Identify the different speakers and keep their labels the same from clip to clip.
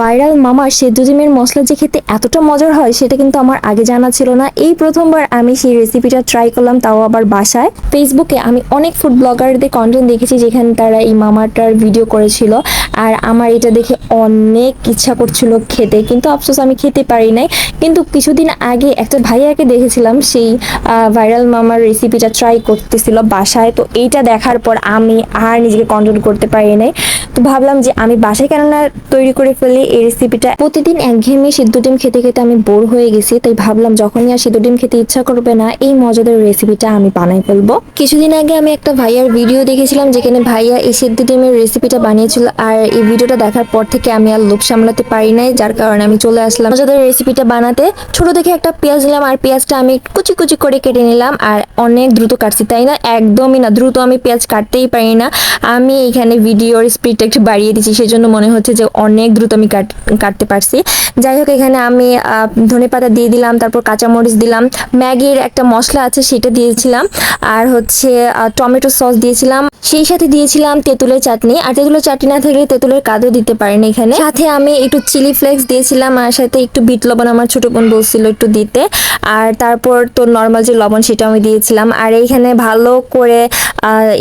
Speaker 1: Viral মামার সেদ্ধ ডিমের মশলা যে খেতে এতটা মজার হয়, সেটা কিন্তু আমার আগে জানা ছিল না। এই প্রথমবার আমি সেই রেসিপিটা ট্রাই করলাম, তাও আবার বাসায়। ফেসবুকে আমি অনেক ফুড ব্লগারদের কন্টেন্ট দেখেছি, যেখানে তারা এই মামাটার ভিডিও করেছিল। আর আমার এটা দেখে অনেক ইচ্ছা করছিল খেতে, কিন্তু আফসোস আমি খেতে পারি নাই। কিন্তু কিছুদিন আগে একটা ভাইয়াকে দেখেছিলাম, সেই ভাইরাল মামার রেসিপিটা ট্রাই করতেছিল বাসায়। তো এইটা দেখার পর আমি আর নিজেকে কন্ট্রোল করতে পারি নাই। তো ভাবলাম যে আমি বাসায় কেন না তৈরি করে ফেলি এই রেসিপিটা প্রতিদিন একঘেয়েমি সিদ্ধ ডিম খেতে খেতে আমি বোর হয়ে গেছি, তাই ভাবলাম যখনই আর সিদ্ধ ডিম খেতে ইচ্ছা করবে না, এই মজাদার রেসিপিটা আমি বানাই ফেলব। কিছুদিন আগে আমি একটা ভাইয়ার ভিডিও দেখেছিলাম, যেখানে ভাইয়া এই সিদ্ধ ডিমের রেসিপিটা বানিয়েছিল, আর এই ভিডিওটা দেখার পর থেকে আমি আর লোভ সামলাতে পারি নাই, যার কারণে আমি চলে আসলাম। মজাদার রেসিপিটা বানাতে ছোট দেখে একটা পেঁয়াজ নিলাম, আর পেঁয়াজটা আমি কুচি কুচি করে কেটে নিলাম, আর অনেক দ্রুত কাটছি, তাই না? একদমই না, দ্রুত আমি পেঁয়াজ কাটতেই পারি না। আমি এখানে ভিডিওর স্পিডটা একটু বাড়িয়ে দিচ্ছি সেজন্য মনে হচ্ছে যে অনেক দ্রুত আমি কাটতে পারছি। যাই হোক, এখানে আমি ধনে পাতা দিয়ে দিলাম, তারপর কাঁচামরিচ দিলাম। ম্যাগির একটা মশলা আছে, সেটা দিয়েছিলাম। আর হচ্ছে টমেটো সস দিয়েছিলাম। সেই সাথে দিয়েছিলাম তেঁতুলের চাটনি। আর তেঁতুলের চাটনি না থাকলে তেঁতুলের কাদও দিতে পারেন এখানে। সাথে আমি একটু চিলি ফ্লেক্স দিয়েছিলাম, আর সাথে একটু বিট লবণ আমার ছোট বোন বলছিল একটু দিতে। আর তারপর তো নর্মাল যে লবণ সেটা আমি দিয়েছিলাম। আর এইখানে ভালো করে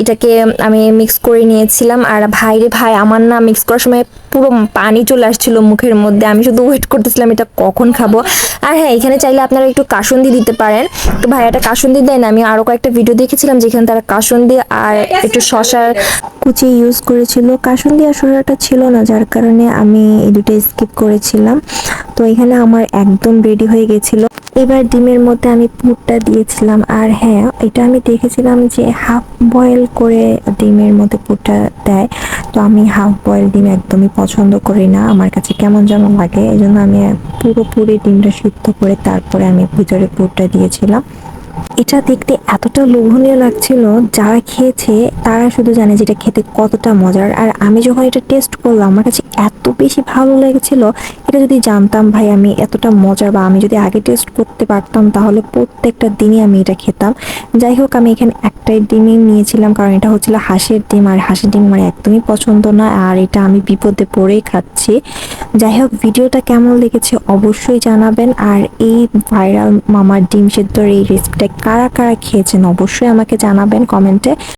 Speaker 1: এটাকে আমি মিক্স করে নিয়েছিলাম। আর ভাইরে ভাই, আমার না মিক্স করার সময় পুরো পানি চলে আসছিল মুখের মধ্যে। আমি শুধু ওয়েট করতেছিলাম এটা কখন খাব। আর হ্যাঁ এখানে চাইলে আপনারা একটু কাসুন্দি দিতে পারেন। তো ভাইয়াটা কাসুন্দি দেয় না আমি আরও কয়েকটা ভিডিও দেখেছিলাম যেখানে তারা কাসুন্দি আর একটু শশার কুচি ইউজ করেছিল। কাসুন্দি আর শশাটা ছিল না, যার কারণে আমি এই দুটো স্কিপ করেছিলাম। তো এখানে আমার একদম রেডি হয়ে গেছিল। এবার ডিমের মধ্যে আমি পুরটা দিয়েছিলাম। আর হ্যাঁ এটা আমি দেখেছিলাম যে হাফ বয়েল করে ডিমের মধ্যে পুরটা দেয়। তো আমি হাফ বয়েল ডিম একদমই পছন্দ করি না। আমার কাছে কেমন যেমন লাগে এই জন্য আমি পুরোপুরি ডিমটা সিদ্ধ করে তারপরে আমি ভিতরে পুরটা দিয়েছিলাম। এটা দেখতে এতটা লোভনীয় লাগছিল, যারা খেয়েছে তারা শুধু জানে যেটা খেতে কতটা মজার। আর আমি যখন এটা টেস্ট করলাম, আমার কাছে এত বেশি ভালো লেগেছিল এটা যদি জানতাম, ভাই, আমি এতটা মজার বা আমি যদি আগে টেস্ট করতে পারতাম, তাহলে প্রত্যেকটা দিনই আমি এটা খেতাম। যাই হোক, আমি এখানে একটাই ডিমই নিয়েছিলাম, কারণ এটা হচ্ছিল হাঁসের ডিম, আর হাঁসের ডিম আমার একদমই পছন্দ না, আর এটা আমি বিপদে পড়েই খাচ্ছি। যাই হোক, ভিডিওটা কেমন লেগেছে অবশ্যই জানাবেন, আর এই ভাইরাল মামার ডিম সেদ্ধর এই রেসিপিটা কারা কারা খেয়েছেন অবশ্যই আমাকে জানাবেন কমেন্টে।